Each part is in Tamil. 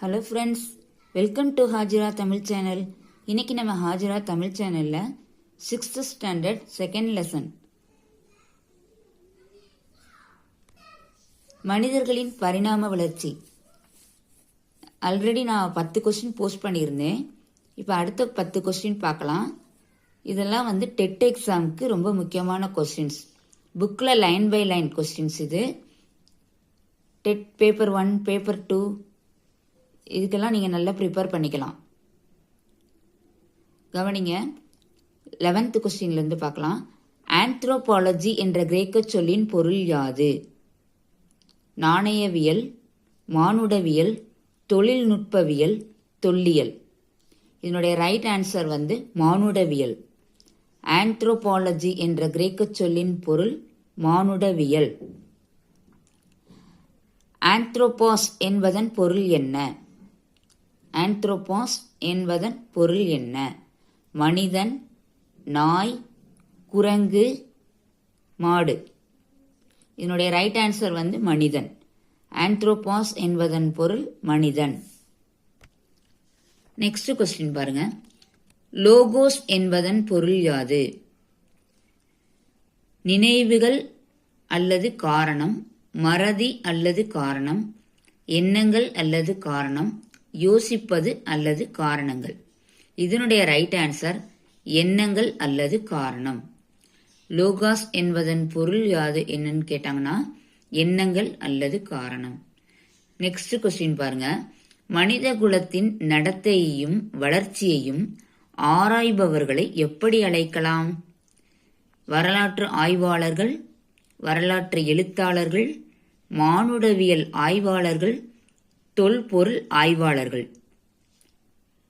Hello friends welcome to Hajira Tamil channel இன்னைக்கு நம்ம ஹாஜிரா தமிழ் சேனலில் சிக்ஸ்த் ஸ்டாண்டர்ட் செகண்ட் லெசன் மனிதர்களின் பரிணாம வளர்ச்சி. ஆல்ரெடி நான் பத்து கொஸ்டின் போஸ்ட் பண்ணியிருந்தேன். இப்போ அடுத்த பத்து கொஸ்டின் பார்க்கலாம். இதெல்லாம் வந்து டெட் எக்ஸாமுக்கு ரொம்ப முக்கியமான கொஸ்டின்ஸ் புக்கில் லைன் பை லைன் கொஸ்டின்ஸ் இது. TET paper one paper two இதுக்கெல்லாம் நீங்கள் நல்லா ப்ரிப்பேர் பண்ணிக்கலாம். கவனிங்க லெவன்த்து கொஸ்டின்லேருந்து பார்க்கலாம். ஆந்த்ரோபாலஜி என்ற கிரேக்க சொல்லின் பொருள் யாது? நாணயவியல் மானுடவியல் தொழில்நுட்பவியல் தொல்லியல். இதனுடைய ரைட் ஆன்சர் வந்து மானுடவியல். ஆந்த்ரோபாலஜி என்ற கிரேக்க சொல்லின் பொருள் மானுடவியல். ஆந்த்ரோபாஸ் என்பதன் பொருள் என்ன? ஆந்த்ரோபாஸ் என்பதன் பொருள் என்ன? மனிதன் நாய் குரங்கு மாடு. இதனுடைய ரைட் ஆன்சர் வந்து மனிதன். ஆந்த்ரோபாஸ் என்பதன் பொருள் மனிதன். நெக்ஸ்ட் கொஸ்டின் பாருங்க. லோகோஸ் என்பதன் பொருள் யாது? நினைவுகள் அல்லது காரணம் மறதி அல்லது காரணம் எண்ணங்கள் அல்லது காரணம் யோசிப்பது அல்லது காரணங்கள். இதனுடைய ரைட் ஆன்சர் எண்ணங்கள் அல்லது காரணம். லோகாஸ் என்பதன் பொருள் யாது என்னன்னு கேட்டாங்கன்னா எண்ணங்கள் அல்லது காரணம். நெக்ஸ்ட் கொஸ்டின் பாருங்க. மனித குலத்தின் நடத்தையையும் வளர்ச்சியையும் ஆராய்பவர்களை எப்படி அழைக்கலாம்? வரலாற்று ஆய்வாளர்கள் வரலாற்று எழுத்தாளர்கள் மானுடவியல் ஆய்வாளர்கள் தொல்பொருள் ஆய்வாளர்கள்.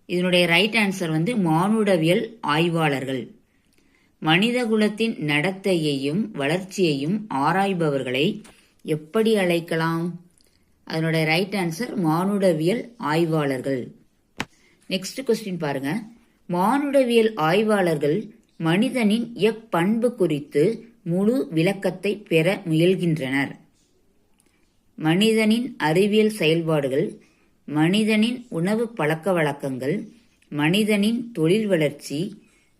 இதனுடைய ரைட் ஆன்சர் வந்து மானுடவியல் ஆய்வாளர்கள். மனிதகுலத்தின் நடத்தையையும் வளர்ச்சியையும் ஆராய்பவர்களை எப்படி அழைக்கலாம்? அதனுடைய ரைட் ஆன்சர் மானுடவியல் ஆய்வாளர்கள். நெக்ஸ்ட் கொஸ்டின் பாருங்க. மானுடவியல் ஆய்வாளர்கள் மனிதனின் எப்பண்பு குறித்து முழு விளக்கத்தை பெற முயல்கின்றனர். மனிதனின் அறிவியல் செயல்பாடுகள் மனிதனின் உணவு பழக்க வழக்கங்கள் மனிதனின் தொழில் வளர்ச்சி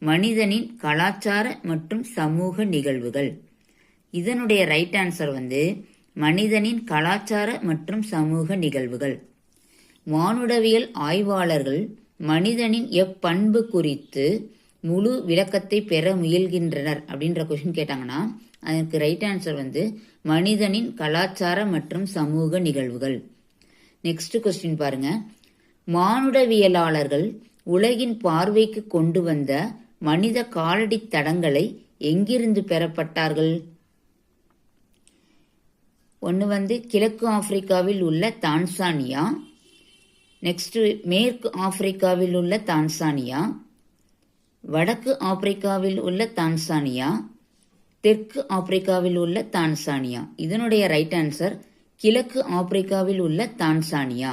மனிதனின் கலாச்சார மற்றும் சமூக நிகழ்வுகள். இதனுடைய ரைட் ஆன்சர் வந்து மனிதனின் கலாச்சார மற்றும் சமூக நிகழ்வுகள். மானுடவியல் ஆய்வாளர்கள் மனிதனின் எப்பண்பு குறித்து முழு விளக்கத்தை பெற முயல்கின்றனர் அப்படின்ற கொஷின் கேட்டாங்கன்னா அதற்கு ரைட் ஆன்சர் வந்து மனிதனின் கலாச்சார மற்றும் சமூக நிகழ்வுகள். நெக்ஸ்ட் கொஸ்டின் பாருங்க. மானுடவியலாளர்கள் உலகின் பார்வைக்கு கொண்டு வந்த மனித காலடி தடங்களை எங்கிருந்து பெறப்பட்டார்கள்? ஒன்று வந்து கிழக்கு ஆப்பிரிக்காவில் உள்ள தான்சானியா. நெக்ஸ்ட் மேற்கு ஆப்பிரிக்காவில் உள்ள தான்சானியா. வடக்கு ஆப்பிரிக்காவில் உள்ள தான்சானியா. தெற்கு ஆப்பிரிக்காவில் உள்ள தான்சானியா. இதனுடைய ரைட் ஆன்சர் கிழக்கு ஆப்பிரிக்காவில் உள்ள தான்சானியா.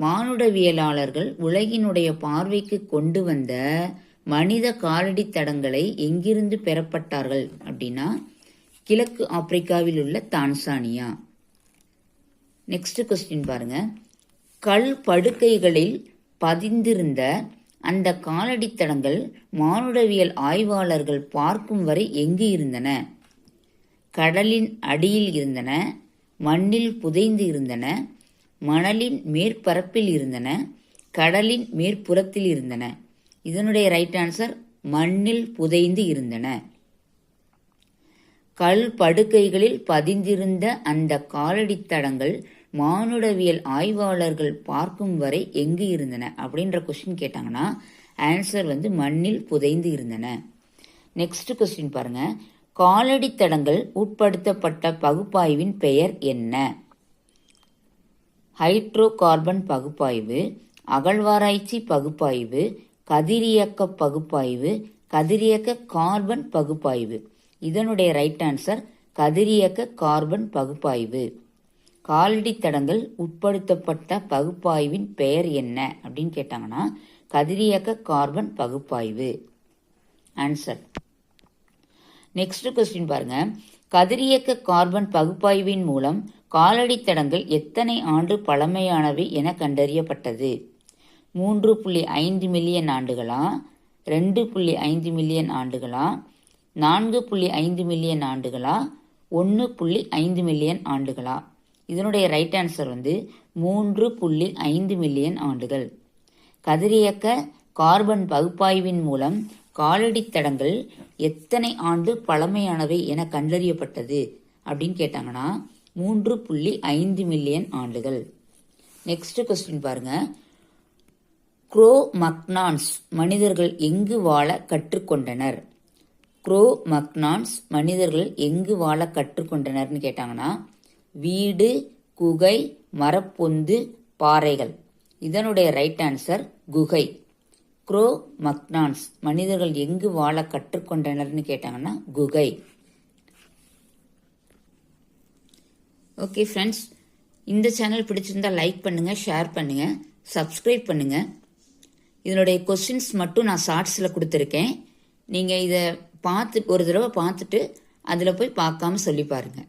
மானுடவியலாளர்கள் உலகினுடைய பார்வைக்கு கொண்டு வந்த மனித காலடி தடங்களை எங்கிருந்து பெறப்பட்டார்கள் அப்படின்னா கிழக்கு ஆப்பிரிக்காவில் உள்ள தான்சானியா. நெக்ஸ்ட் கொஸ்டின் பாருங்க. கல் படுக்கைகளில் பதிந்திருந்த அந்த காலடி தடங்கள் மானுடவியல் ஆய்வாளர்கள் பார்க்கும் வரை எங்கு இருந்தன? கடலின் அடியில் இருந்தன மண்ணில் புதைந்து இருந்தன மணலின் மேற்பரப்பில் இருந்தன கடலின் மேற்புறத்தில் இருந்தன. இதனுடைய ரைட் ஆன்சர் மண்ணில் புதைந்து இருந்தன. கல் படுக்கைகளில் பதிந்திருந்த அந்த காலடி தடங்கள் மானுடவியல் ஆய்வாளர்கள் பார்க்கும் வரை எங்கு இருந்தன? அப்படின்ற கொஸ்டின் கேட்டாங்கன்னா ஆன்சர் வந்து மண்ணில் புதைந்து இருந்தன. நெக்ஸ்ட் கொஸ்டின் பாருங்க. காலடி தடங்கள் உட்படுத்தப்பட்ட பகுப்பாய்வின் பெயர் என்ன? ஹைட்ரோ கார்பன் பகுப்பாய்வு அகழ்வாராய்ச்சி பகுப்பாய்வு கதிரியக்க பகுப்பாய்வு கதிரியக்க கார்பன் பகுப்பாய்வு. இதனுடைய ரைட் ஆன்சர் கதிரியக்க கார்பன் பகுப்பாய்வு. காலடி தடங்கள் உட்படுத்தப்பட்ட பகுப்பாய்வின் பெயர் என்ன அப்படின்னு கேட்டாங்கன்னா கதிரியக்க கார்பன் பகுப்பாய்வு. ஆன்சர் நெக்ஸ்ட் கொஸ்டின் பாருங்க. கதிரியக்க கார்பன் பகுப்பாய்வின் மூலம் காலடி தடங்கள் எத்தனை ஆண்டு பழமையானவை என கண்டறியப்பட்டது? மூன்று புள்ளி ஐந்து மில்லியன் ஆண்டுகளா? ரெண்டு புள்ளி ஐந்து மில்லியன் ஆண்டுகளா? நான்கு புள்ளி ஐந்து மில்லியன் ஆண்டுகளா? ஒன்று புள்ளி ஐந்து மில்லியன் ஆண்டுகளா? இதனுடைய ரைட் ஆன்சர் வந்து மூன்று புள்ளி ஐந்து மில்லியன் ஆண்டுகள். கதிரியக்க கார்பன் பகுப்பாய்வின் மூலம் காலடித் தடங்கள் எத்தனை ஆண்டு பழமையானவை என கண்டறியப்பட்டது அப்படின்னு கேட்டாங்கன்னா மூன்று புள்ளி ஐந்து மில்லியன் ஆண்டுகள். நெக்ஸ்ட் கொஸ்டின் பாருங்க. குரோ மக்னான்ஸ் மனிதர்கள் எங்கு வாழ கற்றுக்கொண்டனர்? குரோ மக்னான்ஸ் மனிதர்கள் எங்கு வாழ கற்றுக்கொண்டனர்னு கேட்டாங்கன்னா வீடு குகை மரப்பொந்து பாறைகள். இதனுடைய ரைட் ஆன்சர் குகை. குரோ மக்னான்ஸ் மனிதர்கள் எங்கு வாழ கற்றுக்கொண்டனர்னு கேட்டாங்கன்னா குகை. ஓகே ஃப்ரெண்ட்ஸ் இந்த சேனல் பிடிச்சிருந்தா லைக் பண்ணுங்கள் ஷேர் பண்ணுங்கள் சப்ஸ்கிரைப் பண்ணுங்கள் இதனுடைய கொஸ்டின்ஸ் மட்டும் நான் ஷார்ட்ஸில் கொடுத்துருக்கேன். நீங்கள் இதை பார்த்து ஒரு தடவை பார்த்துட்டு அதில் போய் பார்க்காம சொல்லி பாருங்கள்